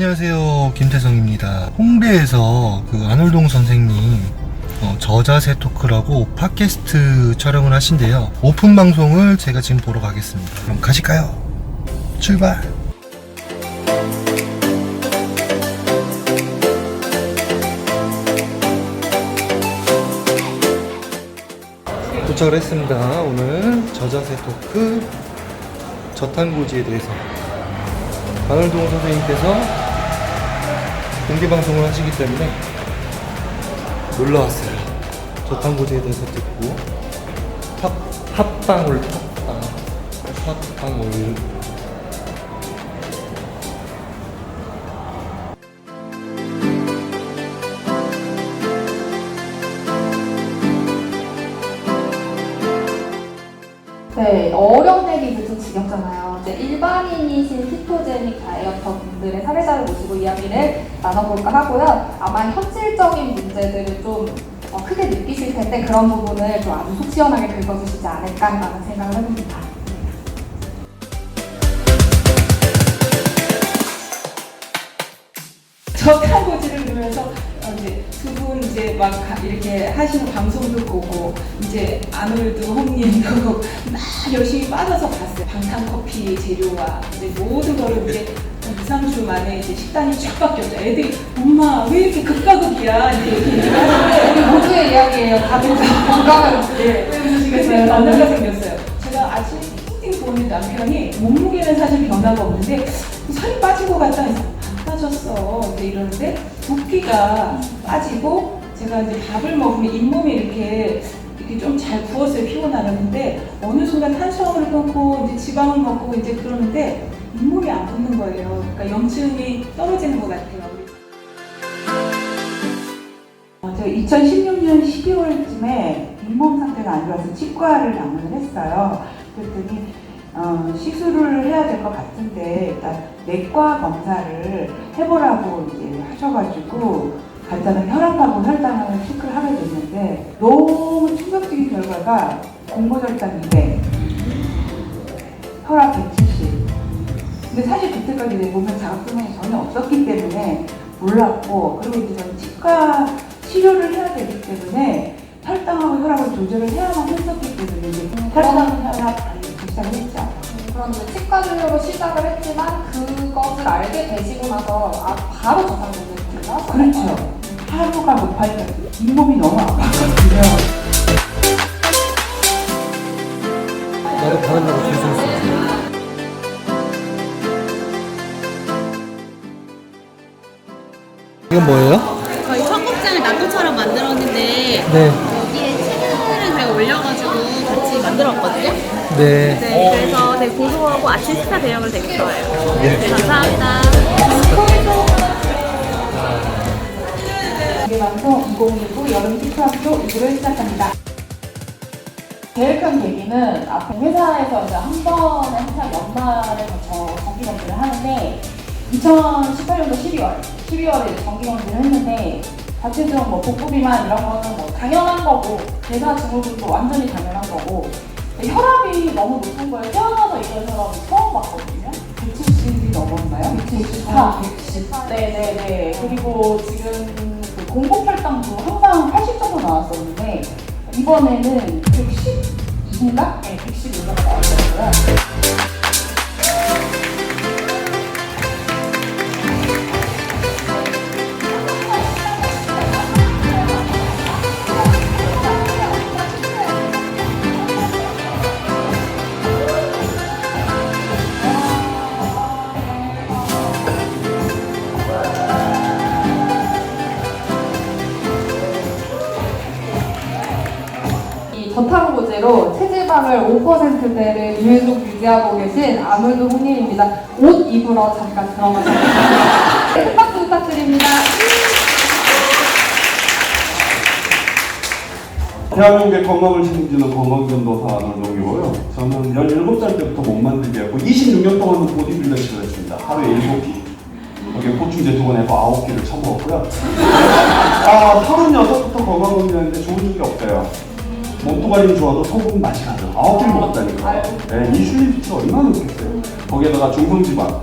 안녕하세요 김태성입니다. 홍대에서 그 안월동 선생님 어, 저자세 토크라고 팟캐스트 촬영을 하신대요. 오픈 방송을 제가 지금 보러 가겠습니다. 그럼 가실까요? 출발! 도착을 했습니다. 오늘 저자세 토크 저탄고지에 대해서. 안월동 선생님께서 공개 방송을 하시기 때문에 놀러 왔어요. 저탄고지에 대해서 듣고 합 합방울 합방 합방울 네, 어려운 얘기 좀 지겹잖아요. 이제 일반인이신 키토제닉 다이어터 분들의 사례자를 모시고 이야기를 나눠볼까 하고요. 아마 현실적인 문제들을 좀 어, 크게 느끼실 텐데 그런 부분을 좀 아주 속 시원하게 긁어주시지 않을까라는 생각을 해봅니다. 저 탐고지를 들으면서 어, 이제 두 분 이제 막 가- 이렇게 하시는 방송도 보고 이제 아놀드 홍님도 막 열심히 빠져서 봤어요. 방탄커피 재료와 이제 모든 거를 이제 한 2, 3주 만에 이제 식단이 쫙 바뀌었죠. 애들이 엄마 왜 이렇게 극과극이야 이렇게 얘기를 하는데 우리 모두의 이야기예요. 다들 건강을 네, 그래서 남자가 생겼어요. 제가 아침 띵띵 보는 남편이 몸무게는 사실 변화가 없는데 살이 빠진 것 같다 빠졌어. 이제 이러는데 붓기가 빠지고 제가 이제 밥을 먹으면 잇몸이 이렇게 이렇게 좀 잘 구웠어요 피곤하는 근데 어느 순간 탄수화물을 끊고 이제 지방을 먹고 이제 그러는데 잇몸이 안 붙는 거예요. 그러니까 염증이 떨어지는 것 같아요. 어, 제가 2016년 12월쯤에 잇몸 상태가 안 좋아서 치과를 방문을 했어요. 그랬더니 어, 시술을 해야 될 것 같은데 일단 내과 검사를 해보라고 이제 하셔가지고 간단한 혈압하고 혈당을 체크를 하게 됐는데 너무 충격적인 결과가 공모절단 200, 혈압 170. 근데 사실 그때까지 내 몸에 자극증이 전혀 없었기 때문에 몰랐고 그리고 이제 저는 치과 치료를 해야 되기 때문에 혈당하고 혈압을 조절을 해야만 했었기 때문에 이제 혈당 혈압 관리 시작을 했죠. 그런 이제 치과 진료로 시작을 했지만 그것을 알게 되시고 나서 아, 바로 저상고를 들어서 그렇죠. 하루가 못 팔려 잇몸이 너무 아팠거든요. 나도 받으려고 줄서 있어 이건 뭐예요? 저희 청국장을 낫또처럼 만들었는데 네, 여기에 치즈를 제가 올려가지고 만들었거든요. 네. 네, 그래서 되게 고소하고 아침 식사 대용을 되게 좋아해요. 네, 감사합니다. 공개방송 2019 여름 티프학교 2부를 시작합니다. 계획한 계기는 앞에 회사에서 이제 한 번에 항상 연말에 저 정기 검진을 하는데 2018년도 12월, 12월에 정기 검진을 했는데 자체적 뭐 복부 비만 이런 거는 뭐 당연한 거고 대사 증후군도 완전히 당연한 거고 혈압이 너무 높은 거예요. 태어나서 이런 혈압이 처음 봤거든요. 170이 넘었나요? 124, 124. 네네네. 그리고 지금 그 공복 혈당도 항상 80 정도 나왔었는데 이번에는 110인가? 네, 저탄고제로 체지방을 5%대를 계속 유지하고 계신 아놀드 홍님입니다. 옷 입으러 잠깐 들어가셨습니다. 네, 박수 부탁드립니다. 대한민국의 건강을 책임지는 건강전도사 안원동이고요. 저는 17살 때부터 몸 만들기 했고 26년 동안 보디빌더식을 했습니다. 하루에 7끼. 거기에 보충제 두 번 해서 9끼를 처먹었고요. 아, 36부터 건강검진했는데 좋은 적이 없어요. 몸뚱아리는 좋아도 속은 맛이 나죠. 9끼를 먹었다니까. 네, 인슐린 수치 얼마나 높겠어요. 거기에다가 중성지방,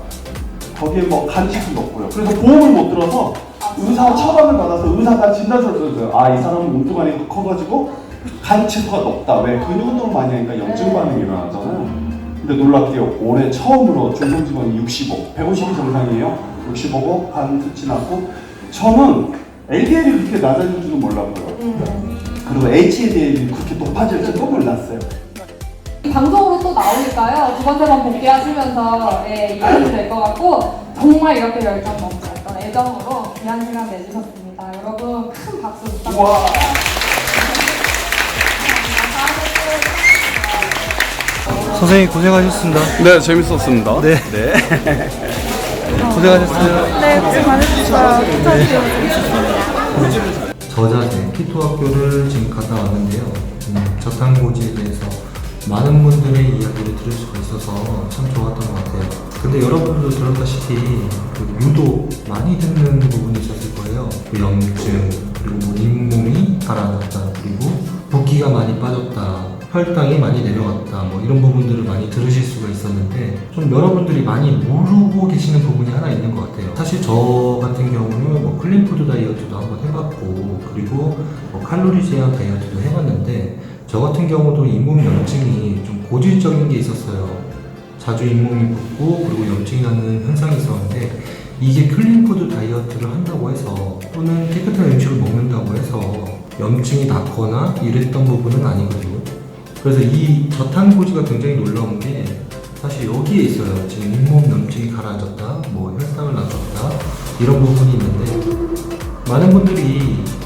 거기에 뭐 간식도 넣고요. 그래서 보험을 못 들어서 의사 처방을 받아서 의사가 진단서를 써줘요. 아, 이 사람은 웅뚱안이 커가지고 간치수가 높다. 왜? 근육 운동을 많이 하니까 염증 반응이 일어나잖아요. 근데 놀랍게요. 올해 처음으로 중성지방이 65, 150이 정상이에요. 65고 간 수치 낮고 저는 LDL이 그렇게 낮아질 줄은 몰랐고요. 그리고 HDL이 그렇게 높아질 줄도 몰랐어요. 방송으로 또 나오니까요. 두 번째 번 복귀하시면서 예, 이해도 될것 같고 정말 이렇게 열정 넘쳤던 애정으로 귀한 시간 내주셨습니다. 여러분 큰 박수 부탁드립니다. 와. 선생님 고생하셨습니다. 네, 재밌었습니다. 네. 고생하셨어요. 네, 고생 많으셨어요. 추천드리고 저자세 키토 학교를 지금 갔다 왔는데요. 음, 저탄고지에 대해서 많은 분들의 이야기를 들을 수가 있어서 참 좋았던 것 같아요. 근데 여러분들도 들었다시피 그 유독 많이 듣는 부분이 있었을 거예요. 그 염증 그리고 뭐 잇몸이 가라앉았다 그리고 붓기가 많이 빠졌다. 혈당이 많이 내려갔다 뭐 이런 부분들을 많이 들으실 수가 있었는데 좀 여러분들이 많이 모르고 계시는 부분이 하나 있는 것 같아요 사실 저 같은 경우는 뭐 클린푸드 다이어트도 뭐 칼로리 제한 다이어트도 해봤는데 저 같은 경우도 잇몸 염증이 좀 고질적인 게 있었어요 자주 잇몸이 붓고 그리고 염증이 나는 현상이 있었는데 이게 클린푸드 다이어트를 한다고 해서 또는 깨끗한 음식을 먹는다고 해서 염증이 낫거나 이랬던 부분은 아니거든요 그래서 이 저탄고지가 굉장히 놀라운 게 사실 여기에 있어요. 지금 잇몸 염증이 가라앉았다, 뭐 혈당을 낮췄다 이런 부분이 있는데 많은 분들이 어,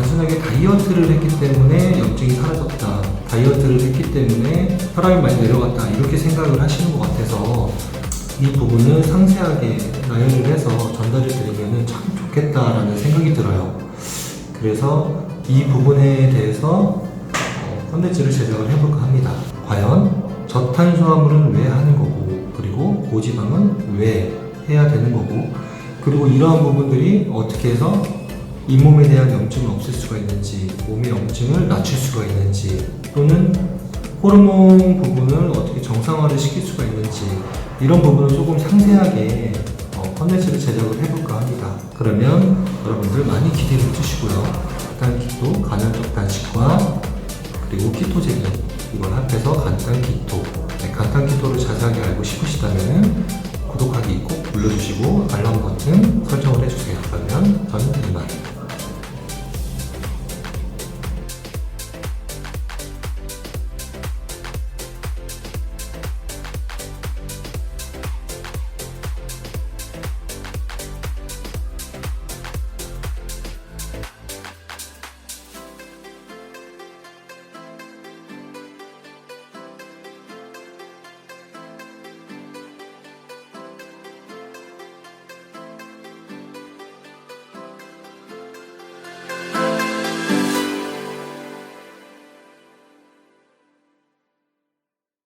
단순하게 다이어트를 했기 때문에 염증이 사라졌다, 다이어트를 했기 때문에 혈압이 많이 내려갔다 이렇게 생각을 하시는 것 같아서 이 부분을 상세하게 나열을 해서 전달을 드리면 참 좋겠다라는 생각이 들어요. 그래서 이 부분에 대해서 어, 컨텐츠를 제작을 해볼까 합니다. 과연 저탄수화물은 왜 하는 거고, 그리고 고지방은 왜 해야 되는 거고, 그리고 이러한 부분들이 어떻게 해서 잇몸에 대한 염증을 없앨 수가 있는지, 몸의 염증을 낮출 수가 있는지, 또는 호르몬 부분을 어떻게 정상화를 시킬 수가 있는지, 이런 부분을 조금 상세하게 어, 컨텐츠를 제작을 해볼까 합니다. 그러면 여러분들 많이 기대해 주시고요. 간단 키토, 간헐적 단식과 그리고 키토제닉 이걸 합해서 간단 키토. 네, 간단 키토를 자세하게 알고 싶으시다면 구독하기 꼭 눌러주시고 알람 버튼 설정을 해주세요. 그러면 저는 이만